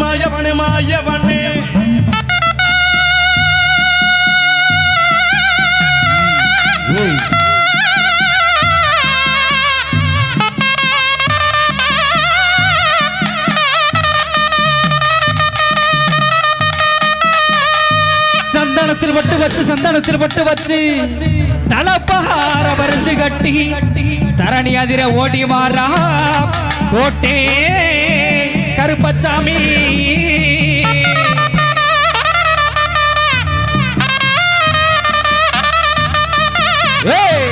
மாயவனே மாயவனே. மாயவனே சந்தனத்தில் பட்டு வச்சு சந்தனத்தில் பட்டு வச்சு தலப்பகார வரைஞ்சு கட்டி தரணி அதிர ஓடி வாரா கோட்டே கருப்பச்சாமி ஏய்!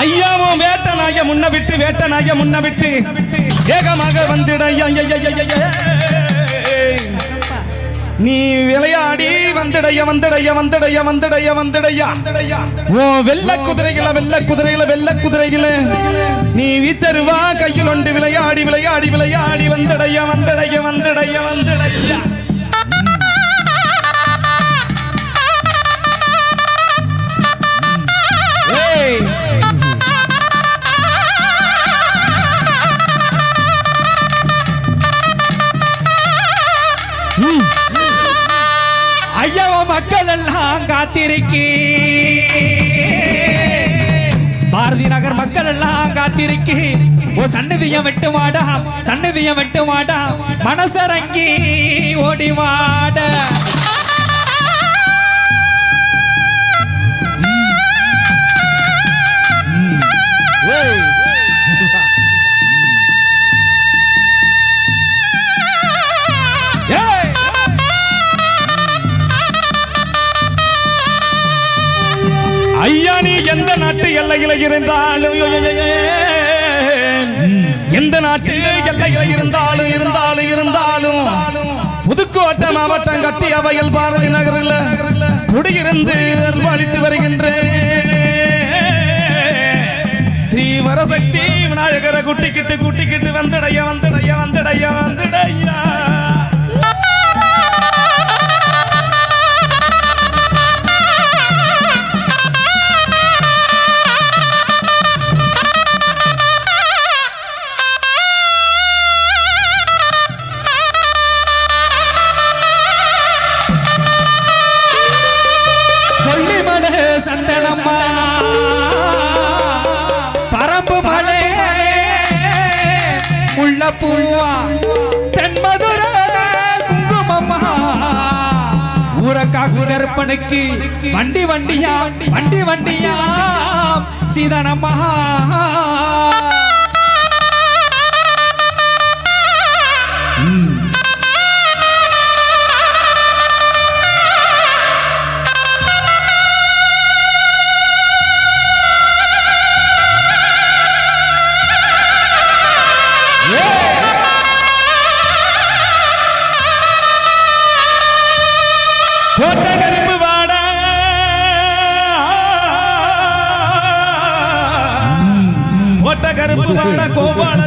ஐயாவும் வேட்டனாய முன்ன விட்டு வேட்டனாய முன்ன விட்டு. வேகமாக வந்துட நீ விளையாடி வந்துடைய வந்துடைய வந்துடைய வந்துடைய வந்துடைய. ஓ வெள்ள குதிரைகள வெள்ள குதிரைகள வெள்ள குதிரைகள. நீ வீச்சருவா கையில் ஒன்று விளையாடி விளையாடி விளையாடி வந்துடைய வந்துடைய வந்துடைய வந்துடைய. மக்கள் எல்லாம் காத்திருக்கி ஓ சன்னதிய விட்டு மாடா சன்னதியம் வெட்டு மாடா மனசரங்கி ஓடி வாட. இருந்தாலும் எந்த நாட்டில் எல்லையில் இருந்தாலும் இருந்தாலும் இருந்தாலும் புதுக்கோட்டை மாவட்டம் கட்டி அவையில் பாரதி நகரில் குடியிருந்து அன்பளித்து வருகின்றேன். ஸ்ரீ வரசக்தி விநாயகரை குட்டிக்கிட்டு குட்டிக்கிட்டு வந்தடைய வந்தடைய வந்தடைய வந்தடையா. ஊரக்காக்கு கருப்பனுக்கு வண்டி வண்டியா வண்டி வண்டியா? சீதனம்மா கோட்டை கருப்பு வாடா கோட்டை கருப்பு வாடா கோபால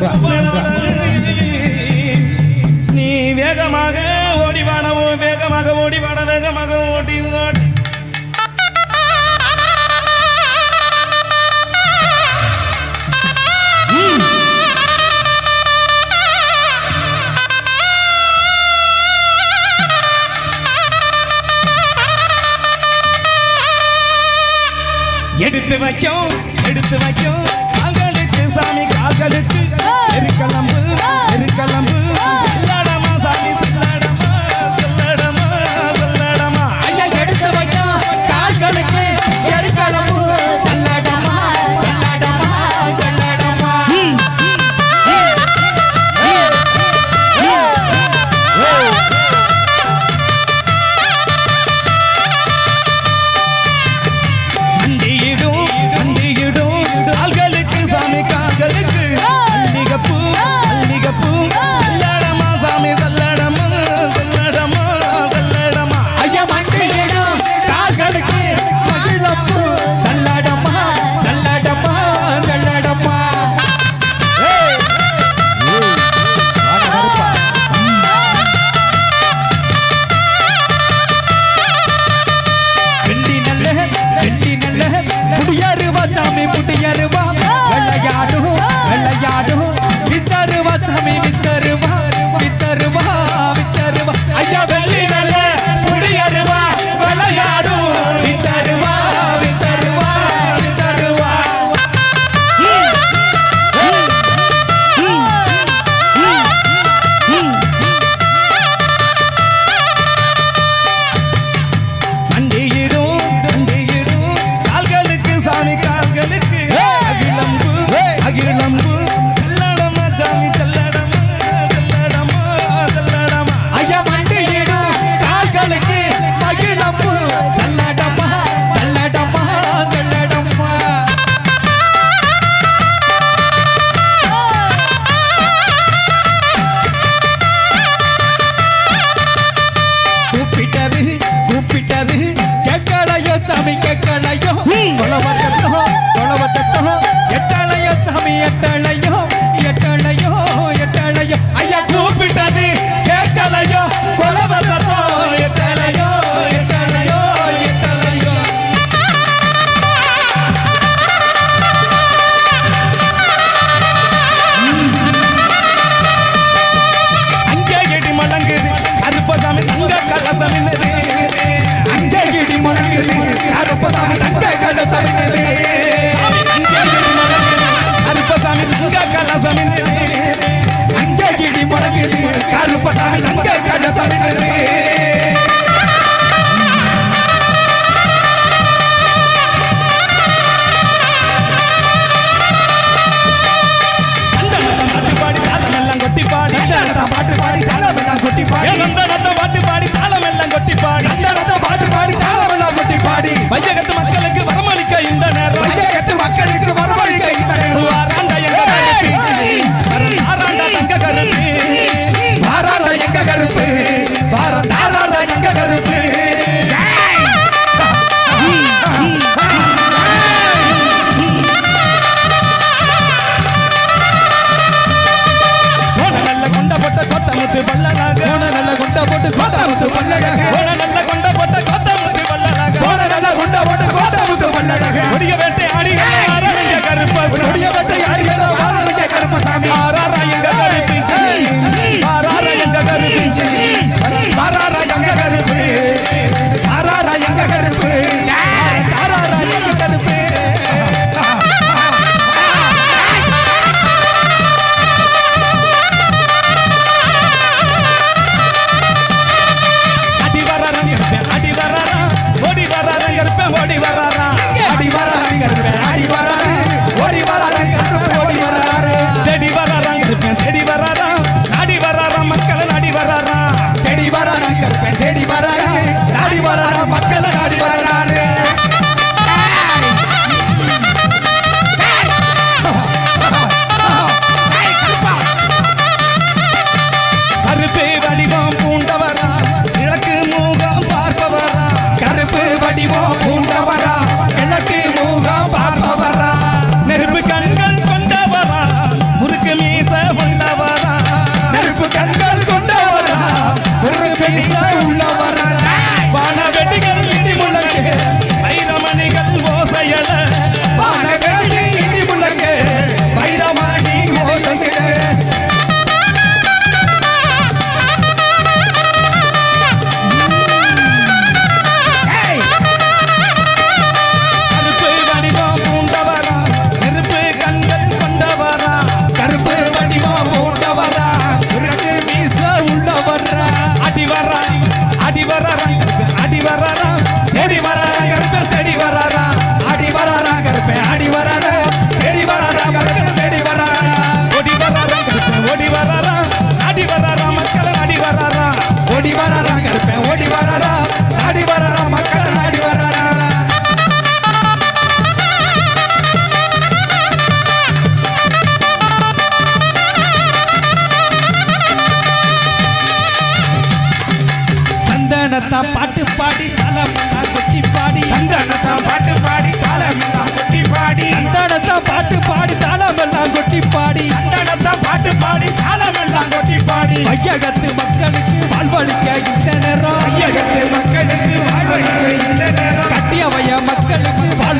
சாமி புட்டியருவ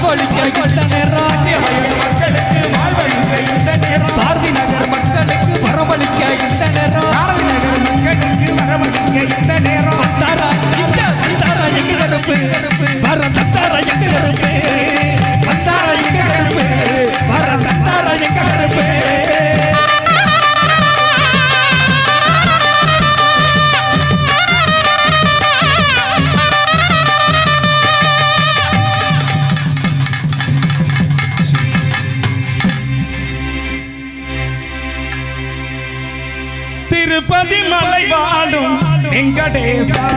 மக்களுக்கு வாழ்வழிக்க திருப்பதி மலை வாழும் வெங்கடேசா